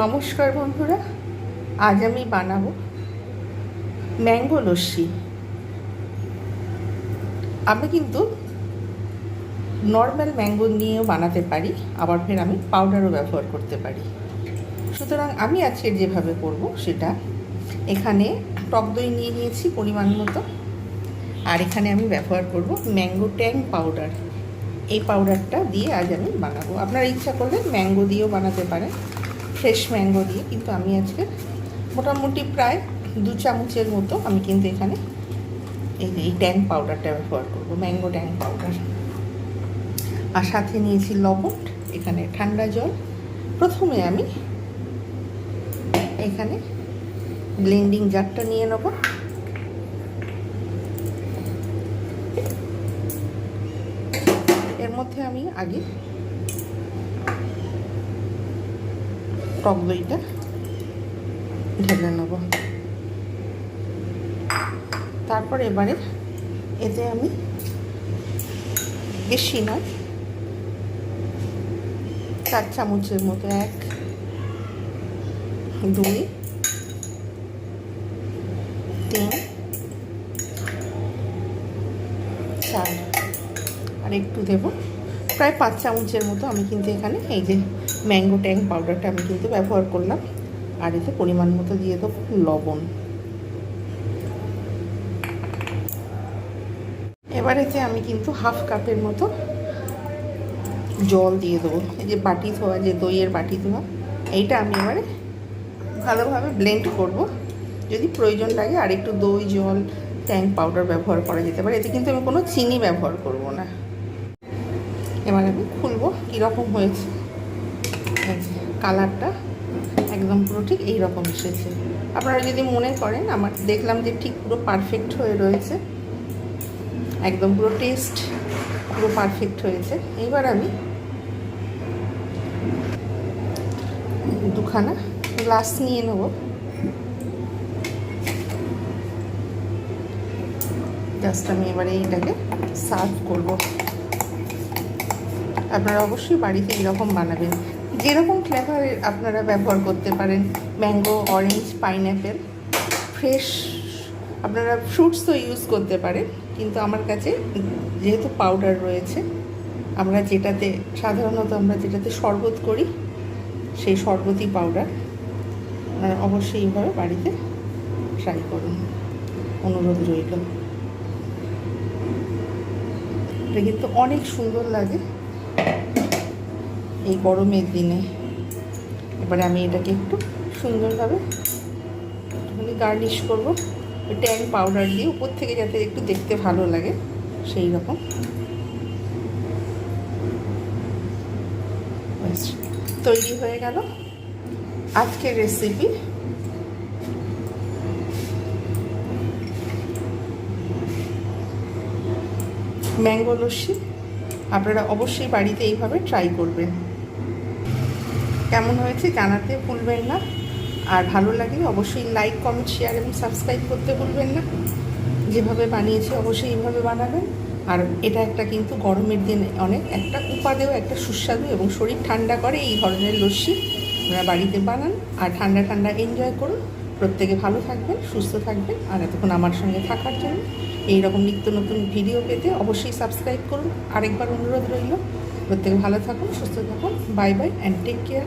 নমস্কার বন্ধুরা, আজ আমি বানাবো ম্যাঙ্গো লস্যি। আমি কিন্তু নর্মাল ম্যাঙ্গো নিয়েও বানাতে পারি, আবার ফের আমি পাউডারও ব্যবহার করতে পারি। সুতরাং আমি আজকে যেভাবে করব সেটা, এখানে টক দই নিয়ে নিয়েছি পরিমাণ মতো, আর এখানে আমি ব্যবহার করব ম্যাঙ্গো ট্যাং পাউডার। এই পাউডারটা দিয়ে আজ আমি বানাবো। আপনারা ইচ্ছা করলে ম্যাঙ্গো দিয়েও বানাতে পারেন। ফ্রেশ ম্যাঙ্গো দিয়ে। কিন্তু আমি আজকে মোটামুটি প্রায় দু চামচের মতো আমি কিন্তু এখানে এই এই ট্যাং পাউডারটা ব্যবহার করব ম্যাঙ্গো ট্যাং পাউডার আর সাথে নিয়েছি লবণ, এখানে ঠান্ডা জল। প্রথমে আমি এখানে ব্লেন্ডিং জারটা নিয়ে নেব। মধ্যে আমি আগে টক দইটা ঢেলে নেব। তারপর এবারে এতে আমি বেশি নয়, চার চামচের মতো এক, দুই, তিন, চার। আর একটু দেবো প্রায় পাঁচ চামচের মতো আমি কিন্তু এখানে এই যে ম্যাঙ্গো ট্যাং পাউডারটা আমি কিন্তু ব্যবহার করলাম। আর এতে পরিমাণ মতো দিয়ে দেবো লবণ। এবার এতে আমি কিন্তু হাফ কাপের মতো জল দিয়ে দেবো। এই যে বাটি ধোয়া, যে দইয়ের বাটি ধোয়া, এইটা আমি এবারে ভালোভাবে ব্লেন্ড করব। যদি প্রয়োজন লাগে আর একটু দই, জল ট্যাং পাউডার ব্যবহার করা যেতে পারে। এতে কিন্তু আমি কোনো চিনি ব্যবহার করব না। এবার আমি খুলবো, কীরকম হয়েছে? কালারটা একদম পুরো ঠিক এই রকম এসেছে। আপনারা যদি মনে করেন, আমার দেখলাম যে ঠিক পুরো পারফেক্ট হয়ে রয়েছে। একদম পুরো টেস্ট পুরো পারফেক্ট হয়েছে। এবার আমি দুখানা গ্লাস নিয়ে নেব। জাস্ট আমি এবারে এইটাকে সার্ভ করব। আপনারা অবশ্যই বাড়িতে এরকম বানাবেন। যেরকম ফ্লেভারের আপনারা ব্যবহার করতে পারেন ম্যাঙ্গো অরেঞ্জ পাইনঅ্যাপেল ফ্রেশ আপনারা ফ্রুটস তো ইউজ করতে পারেন, কিন্তু আমার কাছে যেহেতু পাউডার রয়েছে, আমরা যেটাতে, সাধারণত আমরা যেটাতে শরবত করি, সেই শরবতই পাউডার আপনারা অবশ্যই এইভাবে বাড়িতে ট্রাই করুন। অনুরোধ রইল। এটা কিন্তু অনেক সুন্দর লাগে। এই গরমের দিনে। এবারে আমি এটাকে একটু সুন্দরভাবে একটুখানি গার্নিশ করব। ট্যাং পাউডার দিয়ে উপর থেকে যাতে একটু দেখতে ভালো লাগে, সেই রকম। তৈরি হয়ে গেল আজকের রেসিপি ম্যাঙ্গো লস্যি, আপনারা অবশ্যই বাড়িতে এইভাবে ট্রাই করবেন। কেমন হয়েছে জানাতে ভুলবেন না। আর ভালো লাগে অবশ্যই লাইক কমেন্ট শেয়ার এবং সাবস্ক্রাইব করতে ভুলবেন না। যেভাবে বানিয়েছি অবশ্যই এইভাবে বানাবেন। আর এটা একটা কিন্তু গরমের দিন অনেক, একটা উপাদেয়, একটা সুস্বাদু এবং শরীর ঠান্ডা করে এই ধরনের লস্যি। আপনারা বাড়িতে বানান আর ঠান্ডা ঠান্ডা এনজয় করুন। প্রত্যেকে ভালো থাকবেন, সুস্থ থাকবেন, আর এতক্ষণ আমার সঙ্গে থাকার জন্য এই রকম নিত্য নতুন ভিডিও পেতে অবশ্যই সাবস্ক্রাইব করুন। আরেকবার অনুরোধ রইল, প্রত্যেকে ভালো থাকুন, সুস্থ থাকুন, bye bye and take care